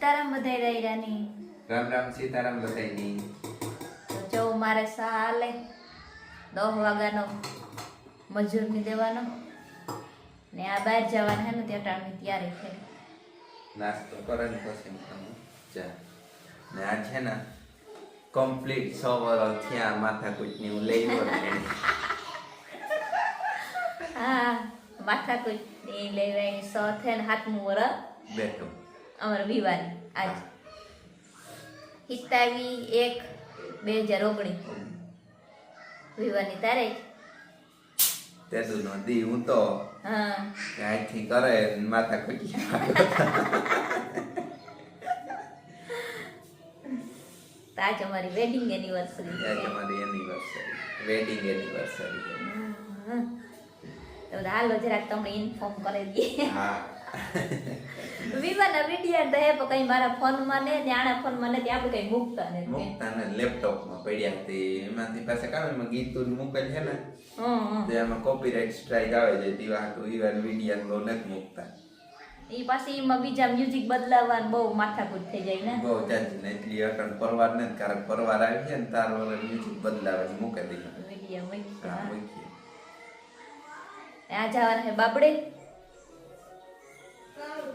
સીતારામ બધાઈ રાયરાની રામ રામ સીતારામ બધાઈની જો મારે સાલે દસ વાગ્યાનો મજૂરની દેવાનો. ને આ બહાર જવાનું હે ને ત્યાં ટાણી તૈયારી છે. નાસ્તો કરે ને પછી. ચા. ને આ છે ને કમ્પ્લીટ સો વર્ષ થયા માથા કૂટની હું લઈ લઉં હા માથા કૂટની લઈ લેવાની સો ને હાથમું વર્ષ બેઠો. અમારે વિવાની આજ. હિતાવી એક બે હજાર ઓગણીસ. વિવાની તારીખ? તેદું નો દી હું તો હા. આજથી કરે માતા તો આજ અમારી વેડિંગ એનિવર્સરી આજે અમારી એનિવર્સરી વેડિંગ એનિવર્સરી તો હાલો જરાક તમને ઇન્ફોર્મ કરી દઈએ. હા. વિવાના વિડિયા તો હે કઈ મારા ફોનમાં ને આના ફોનમાં નથી આપણે કઈ મૂકતા ને મુકતા ને લેપટોપમાં પડ્યા હતી એમાંથી પાછા કામ એમાં ગીતું મૂકેલ છે ને. તો એમાં કોપીરાઇટ સ્ટ્રાઇક આવે છે દીવા તો ઈવન વિડિયા નો નથી મૂકતા. ઈ પાછી એમાં બીજા મ્યુઝિક બદલાવવાનું બહુ માથાકૂટ થઈ જાય ને. બહુ જાજ ને એટલી અટણ પરવાર ને કારણ પરવાર આવી છે ને તાર વગર મ્યુઝિક બદલાવે મૂકે દઈએ વિડિયા મૂકી આ જવાના હે બાબડે.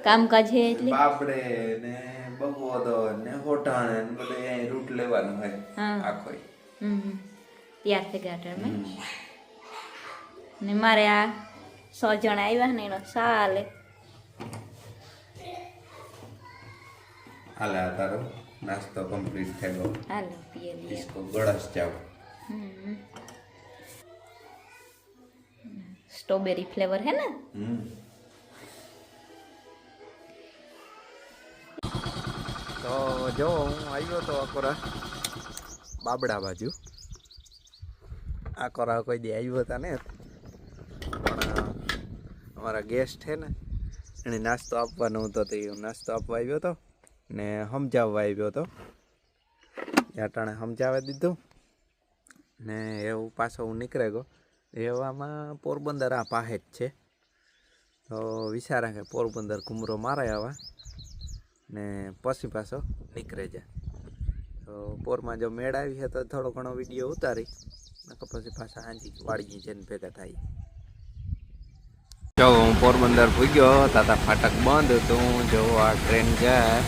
કામકાજ હે એટલે? બાપડે ને બગોદો ને હોટાણે ને બધે રૂટ લેવાનું હોય આખો ત્યાર થઈ ગયા મેં ને મારે આ સો જણ આવ્યા ને એનો ચાલે હાલે આ તારો નાસ્તો કમ્પ્લીટ થયો હાલે પીએ ડિસ્કો ગળસ જાવ. સ્ટ્રોબેરી ફ્લેવર હે ને? હમ. તો જો, હું આવ્યો તો અકોરા બાબડા બાજુ. આકોરા કોઈ દે આવ્યો હતા ને. પણ અમારા ગેસ્ટ છે ને એને નાસ્તો આપવાનો હતો તે નાસ્તો આપવા આવ્યો હતો ને સમજાવવા આવ્યો હતો યાટાણે સમજાવી દીધું ને એવું પાછો હું નીકળે ગયો. એવામાં પોરબંદર આ પાસે જ છે. તો વિચારા કે પોરબંદર ઘુમરો મારે આવા. ને પછી પાછો નીકળે જાય તો પોરમાં જો મેળ આવી છે તો થોડો ઘણો વીડિયો ઉતારી, નકર પછી પાછા હાંજી વાળગી જઈને ભેગા થાય. જો હું પોરબંદર પૂગ્યો, તાતા ફાટક બંધ હતું જો આ ટ્રેન જાય,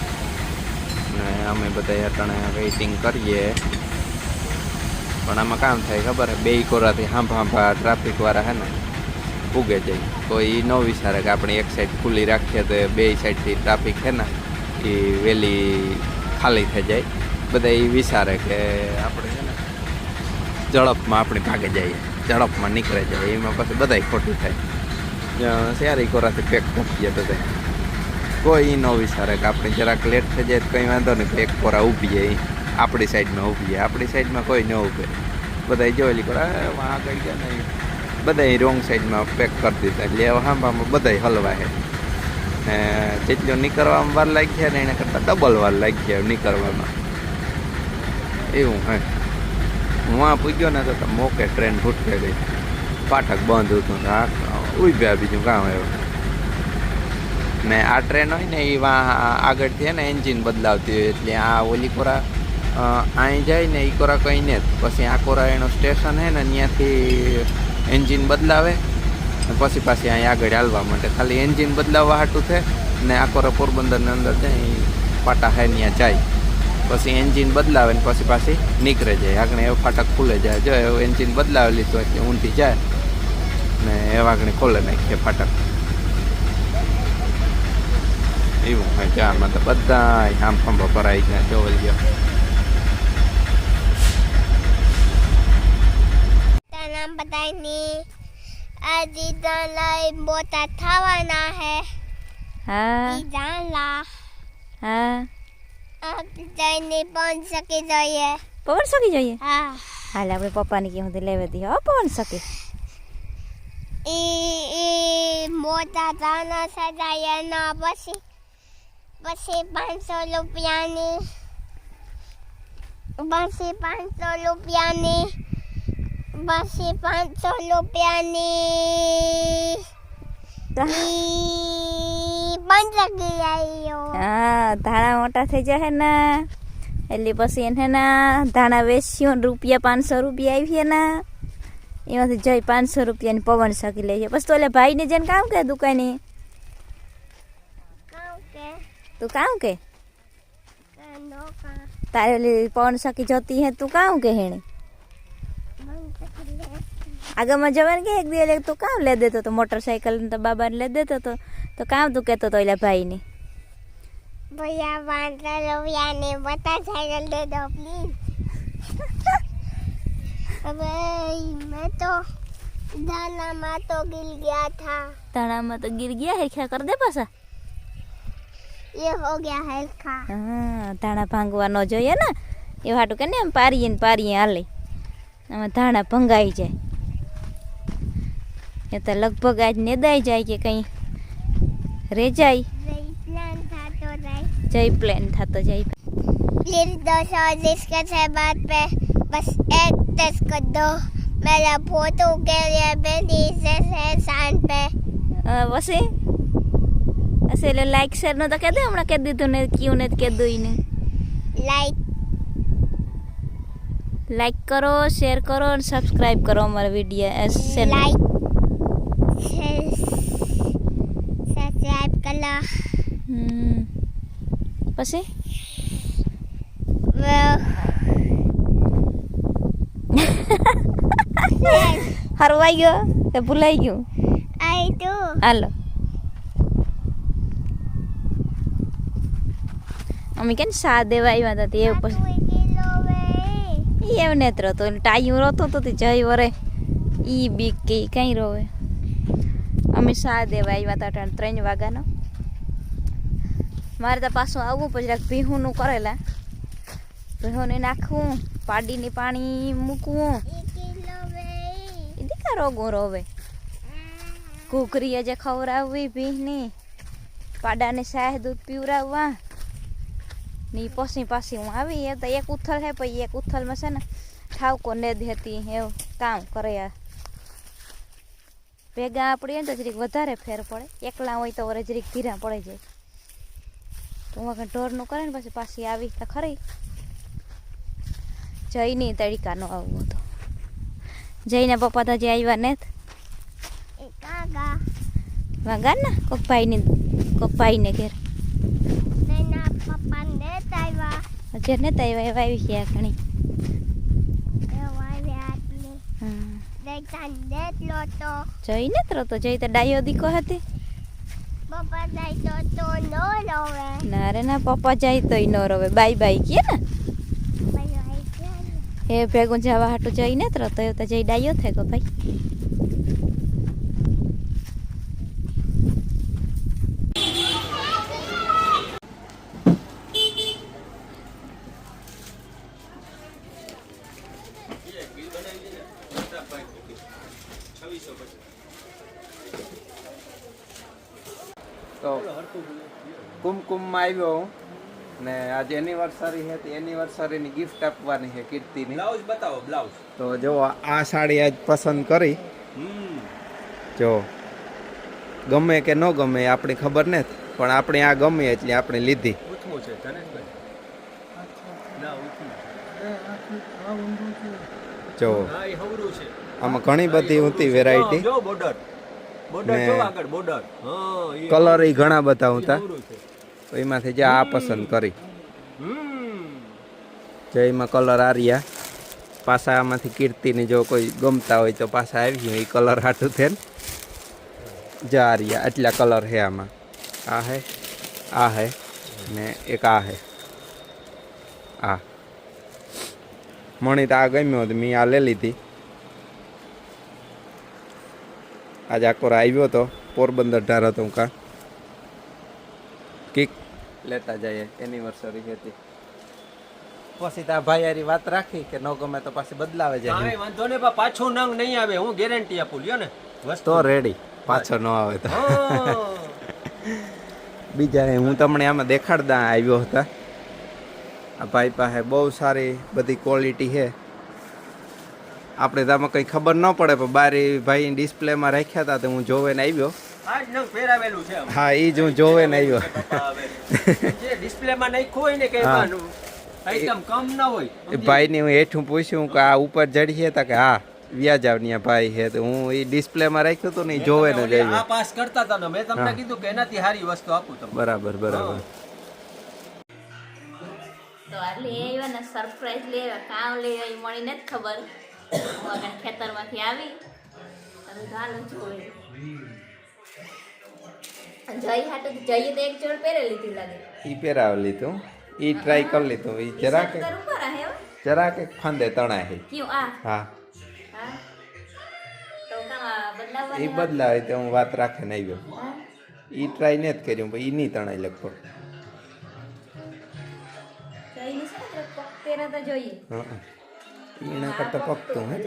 ને અમે બધા અટાણે વેઇટિંગ કરીએ. પણ આમાં કામ થાય ખબર બે કોરાથી હાંભા હાંભા ટ્રાફિક વાળા હે ને, ઉગે જાય. કોઈ ન વિચારે કે આપણે એક સાઈડ ખુલ્લી રાખીએ તો બે સાઈડથી ટ્રાફિક છે ને એ વહેલી ખાલી થઈ જાય. બધા એ વિચારે કે આપણે છે ને ઝડપમાં આપણે ભાગે જઈએ ઝડપમાં નીકળે જાય એમાં પછી બધાય ખોટું થાય. શેરી કોરાથી પેક પહોંચીએ બધા કોઈ ન વિચારે કે આપણે જરાક લેટ થઈ જાય તો કંઈ વાંધો નહીં પેક કોરા ઊભી જાય આપણી સાઈડમાં ઊભી જાય. આપણી સાઈડમાં કોઈ ન ઊભે. બધા જોયેલી કોરા "એ, વાં કઈ ગયા નહીં બધા રોંગ સાઈડમાં પેક કરી દીધા. એટલે હાંભામાં બધા હલવા છે ને જેટલો નીકળવામાં વાર લાગી ગયા ને એના કરતાં ડબલ વાર લાગી ગયા નીકળવામાં. એવું હે. હું આ પૂગ્યો ને તો મોકે ટ્રેન ફૂટકે ગઈ. ફાટક બંધ હતું આ ઉભ્યા બીજું કામ આવ્યું. ને આ ટ્રેન હોય ને એ આગળથી ને એન્જિન બદલાવતી હોય, એટલે આ ઓલી કોરા અહીં જાય ને એ કોરા કંઈ ને પછી આ કોરા એનો સ્ટેશન હે ને ત્યાંથી એન્જિન બદલાવે. પછી પાછી અહીં આગળ હાલવા માટે. ખાલી એન્જિન બદલાવવા હાટું છે ને આખો પોરબંદરની અંદર જાય પાટા હે ત્યાં જાય. પછી એન્જિન બદલાવે ને પછી પાછી નીકળે જાય આગળ એવો ફાટક ખુલે જાય. જો એવું એન્જિન બદલાવે લીધું એટલે ઊંધી જાય ને એવા આગળ ખોલે નાખીએ ફાટક. એવું હોય છે આમાં તો બધા આમ ફંભો ભરાઈ ગયા જોવલ ગયો નામ બધાની આજે દાનલા મોટા થવાના હે હા ઈ દાનલા હા આપ જઈને પણ શકી જોઈએ પવન સકી જોઈએ હા હાલ આપણે પપ્પાને કે હું લેવા દઈએ હો પવન સકે ઈ ઈ મોટા દાના સજાય ના પછી પછી પાંચસો રૂપિયાની પછી પાંચસો રૂપિયાની પછી પાંચસો રૂપિયાની. હા ધાણા મોટા થઈ જાય ને. એટલે પછી એને ના ધાણા વેચ્યો રૂપિયા પાંચસો રૂપિયા આવી ને. એમાંથી જઈ પાંચસો રૂપિયાની પવન શકી લે છે. પછી તો એટલે ભાઈને જઈને કામ કે દુકાને? તું કામ કે? તારે પવન શકી જતી હે તું કામ કે હેણે? આગળમાં જવાનું કે એક દિવસ તું કામ લે દેતો તો મોટરસાઇકલ ને તો બાબાને લે દેતો તો તો કામ તું કહેતો તો એલા ભાઈને ભૈયા પાંચસો રૂપિયા ને મોટર સાયકલ દે દો પ્લીઝ હવે मैं तो दाना में तो गिर गया था ધાણામાં તો ગીર ગયા હેરખ્યા કર દે પાછા ये हो गया हल्का હા ધાણા ભાંગવા ન જોઈએ ને એ હાટું કે ને એમ પારીએ ને પારીએ હાલે આમાં ધાણા ભંગાઈ જાય એ તો લગભગ આજ નેદાઈ જાય કે કંઈ રે જાય वही प्लान था तो राइट જય પ્લેન થતો જાય प्लीज दोस्तों डिस्कस है बात पे बस एक टेस्ट कर दो मेरा फोटो के लिए बेटी से है शान पे વસે હશે એટલે લાઈક શેર નો તો કહી દે હમણાં કહી દીધું ને ક્યું ને કહી દઉં ને लाइक લાઈક કરો શેર કરો અને સબસ્ક્રાઈબ કરો અમારા વિડીયો ચેનલ लाइक હતા પછી હરવાઈ ગયો કે ભૂલાઈ ગયું આઈ તો હાલો અમે કેમ સા દેવા આવ્યા હતા તે ઉપર એમ ને તો ટાઈમ રોતો તો તે જઈ વરે ઈ બીક કે કઈ રોવે અમે સા દેવા આવ્યા હતા ત્રણ વાગ્યાનો મારે તો પાછું આવવું પછી રાખ ભીહુંનું કરેલા. ભીહુંને નાખવું પાડીની પાણી મૂકવું. દીકા રોગું રોવે. ઘૂઘરીએ જે ખવડાવવી, ભીહની. પાડાને સાહ દૂધ પીવરાવવા ની પછી પાછી હું આવી, એ તો એક ઉથલ હે, પછી એક ઉથલમાં છે ને, ઠાવકો ને દેતી એવું કામ કરે ભેગા આપણે તો જરીક વધારે ફેર પડે. એકલા હોય તો વરે જરીક ધીરા પડે જાય. તો વગર ઢોરનું કરે ને પછી પાછી આવી તો ખરી. જઈને તડકાનો આવવું હતો. જઈને પપ્પા તો જે આવ્યા ને વાગા ને કોક ભાઈને કોક ભાઈને ઘેર. હજાર ને તૈ વાય વાવી છે ઘણી. જઈને તો જઈ તો ડાયો દીકો હતી. ના રે ના પપ્પા જાય તો નો રોવે. બાય બાય કે ને? એ ભેગું જવા હાટું જઈને તરત તો તો જઈ ડાયો થાય ગો ભાઈ. છવ્વીસો પછી તો કુમકુમમાં આવ્યો હું. ને આજે એનિવર્સરી છે તો એનિવર્સરીની ગિફ્ટ આપવાની છે કીર્તિની. બ્લાઉઝ બતાવો બ્લાઉઝ. તો જો આ સાડી આજ પસંદ કરી. જો ગમે કે ન ગમે આપણી ખબર ને પણ આપણે આ ગમે એટલે આપણે લીધી. જો હા એ હવરું છે. આમાં ઘણી બધી ઊંચી વેરાયટી ને- કલર એ ઘણા બધા હતા તો એમાંથી જે આ પસંદ કરી. જે એમાં કલર આર્યા. પાછા આમાંથી કીર્તિને જો કોઈ ગમતા હોય તો પાછા આવી એ કલર હાટું છે ને જે આર્યા આટલા કલર છે આમાં. આ હે આ હે ને એક આ હે. આ. મણી તો આ ગમ્યો તો મેં આ લઈ લીધી. આજે આકોર આવ્યો તો પોરબંદર ઢાર હતો હું કા. કિક. લેતા જઈએ એનિવર્સરી હતી. પછી તા ભાઈ વાત રાખી કે ન ગમે તો પાછી બદલાવે જાય. કાંઈ વાંધો ને બા પાછો નંગ નહીં આવે હું ગેરંટી આપું લ્યો ને. વસ્તુ. તો રેડી પાછો ન આવે તો. બીજા હું તમને આમાં દેખાડતા આવ્યો હતા. આ ભાઈ પાસે બહુ સારી બધી ક્વોલિટી છે. આપણે તો આમાં કંઈ ખબર ન પડે પણ બારી ભાઈ ડિસ્પ્લેમાં રાખ્યા હતા તો હું જોવે ને આવ્યો. હા એ જ હું જોવે ને આવ્યો. ડિસ્પ્લેમાં નાખ્યું હોય ને હા. એમાં આઈટમ કમ ના હોય એ ભાઈને હું હેઠું પૂછ્યું કે આ ઉપર ચડીએ હતા કે હા વ્યાજાવનિયા ભાઈ છે. તો હું એ ડિસ્પ્લેમાં રાખ્યું હતું ને જોવે ને ઓલી આ પાસ કરતા હતા ને મેં તમને કીધું કે એનાથી સારી વસ્તુ આપું તમને. બરાબર બરાબર. તો આ લઈ આવ્યા ને સરપ્રાઈઝ લઈ આવ્યા કામ લઈ આવી મળી નથી ખબર. હું આગળ ખેતરમાંથી આવી તમે ગાલું જોઈ. જઈ હાટુ જઈએ તો એક જોડ પહેરે લીધી લાગે. ઈ પહેરાવ લીધું. ઈ ટ્રાય કરી લીધું. ઈ જરાક જરાક ફાંદે તણાય છે કયું? આ? હા. એ બદલાવે તો હું વાત રાખે ને આવ્યો એ ટ્રાય નથી કર્યું પણ ઈ નહીં તણાય લગભગ. ને જોઈએ. એના કરતા પકતું હે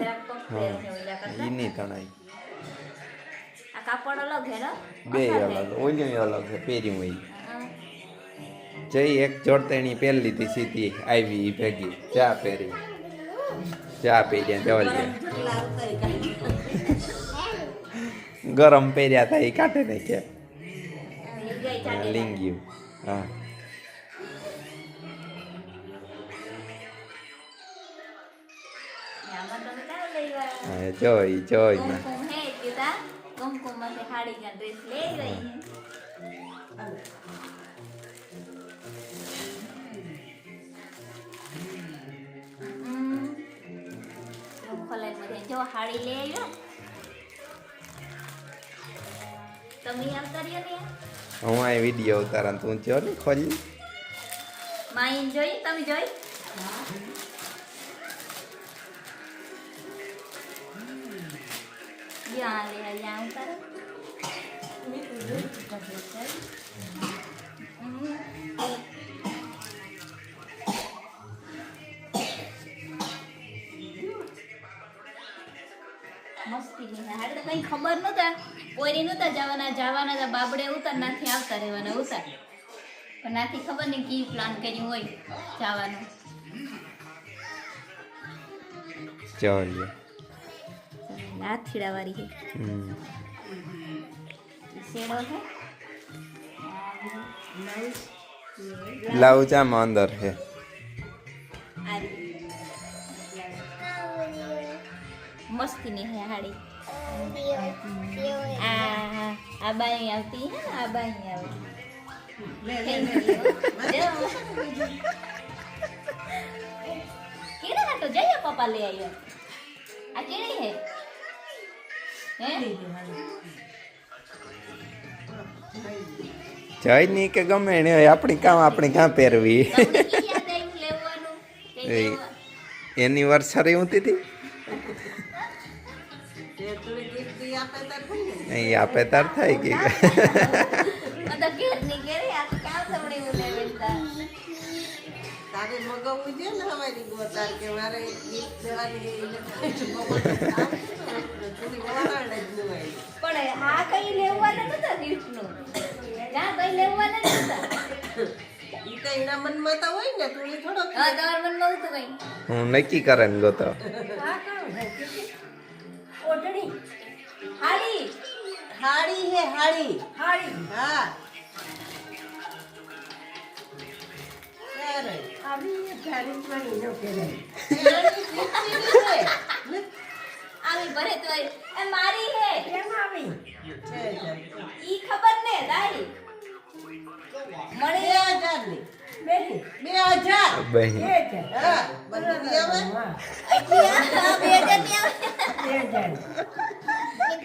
હા. ઈ નહીં તણાય આ કાપડ અલગ હે ને? બે અલગ હે. અલગ ઓલી અલગ છે પહેર્યું હોય. જઈ એક જોડતેણી પહેરી લીધી સીધી આવી ભેગી. ચા પહેરી. ચા પહેર્યા જવલ્યા લાલ ગરમ પહેર્યા હતા એ કાઢે ને કે? એ લીંગ્યું. હા. હે જોઈ જોઈ ને જો હાડી લઈ આવ્યો તમે અવતાર્યો ને હું આ વીડિયો ઉતારા તું જો ને ખોલી માઈ જોઈ તમે જોઈ યા લે યા ઉતારો મસ્તી ની છે. હારે તો કઈ ખબર નતા પોરી નતા જવાના જવાના હતા બાબડે ઉતાર નાથી આવતા રહેવાના ઉતાર પણ નાથી ખબર નહીં કી પ્લાન કર્યું હોય જવાનું ચાલ્યો નાથીડા વાળી છે હમ શેડો છે બ્લાઉઝ આમાં અંદર છે આ રીતે. મસ્તીની હે હાડી આ આ બાઈ આવતી હે ને આ બાઈ આવે Thank you. કેને હાટો જઈએ પપ્પા લઈ આવ્યો આ કેણી હે જઈ નહીં કે ગમે એને આપણી કામ આપણી કાં પહેરવી એની વરસારી ઊંતી હતી? આપે તાર થાય કે? તારે મગાવવું છે ને અમારી ગોતાર કે મારે ગીત દેવાની પણ આ કઈ લેવાના નતા gift ના કઈ લેવાના નતા? ઈ તો એના મનમાં તો હોય ને થોડી હા તમારા મનમાં હતું કઈ. હું નક્કી કરે ને ગોતો ઓટડી હાડી હાડી હે હાડી હાડી હા. આવી ભરે તો એ મારી હે. કેમ આવી? ઈ ખબર ને રાઈ મળી આ જાની બેહી. 2000 બેહી. 2000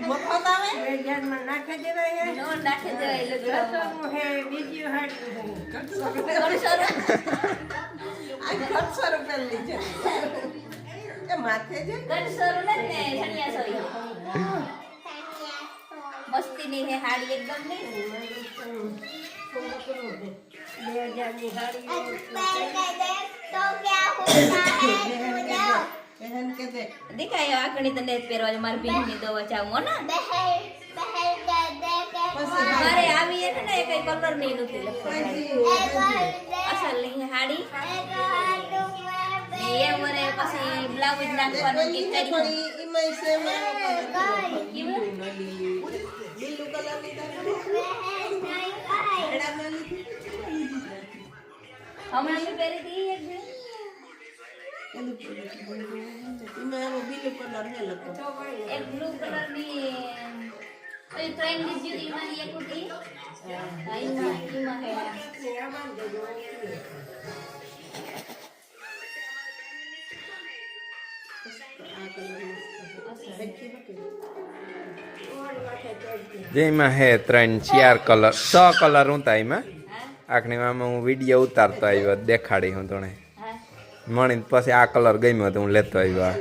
મફત આવે? નાખી દેવાય નો માથે જે ને સણિયા મસ્તી ની હે. હાડી એકદમ નહીં એહન કે દે. દેખાય આકણી તને પહેરવા જો માર બહેનની દો ચાવ ના? બહેન બહેન કે દે કે મારે આવી હે ને કઈ કલરની નથી લખતો અસલની હાડી. એ મને પછી બ્લાઉઝ નાખવાનું કે કરી ઈમય સેમ બિલ્લુ કલરની હમણાં પહેરી હતી એક બે એમાં એવો બીલો કલર હે લખો એક બ્લુ કલરની ઓલી ટ્રેન લીધી એમાંની એક હા, એમાં એમાં હે આ કલર રાખી શકે જેમાં હે ત્રણ ચાર કલર છ કલર હતા એમાં આખની આમાં હું વીડિયો ઉતારતો આવ્યો દેખાડી હું હા મણી પછી આ કલર ગમ્યો તો હું લેતો આવ્યો આ.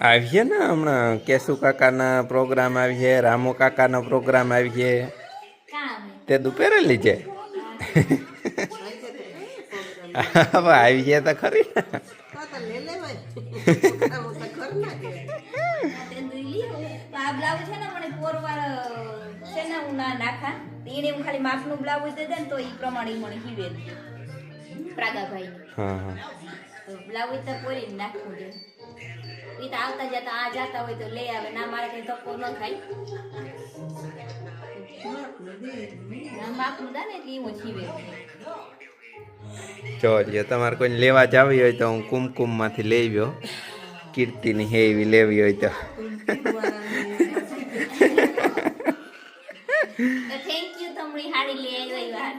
આવીએ ને હમણાં. કેશુ કાકાના પ્રોગ્રામ આવીએ, રામુ કાકાનો પ્રોગ્રામ આવીએ. તે દુપેરે લીજે હવે આવીએ તો ખરી. ને પ્રાગાભાઈ હા હા. તો પોરીને નાખવું છે. એ તો આવતા જતા આ જાતા હોય તો લઈ આવે. ના મારે કઈ ધક્કો ન ખાય ના માપનું દે ને એટલે એવું હીવે જો જો તમારે કોઈને લેવા જાવી હોય તો હું કુમકુમમાંથી લઈ ગયો કીર્તિની હે એવી લેવી હોય તો. થેન્ક યુ તમને હાડી લઈ આવ્યા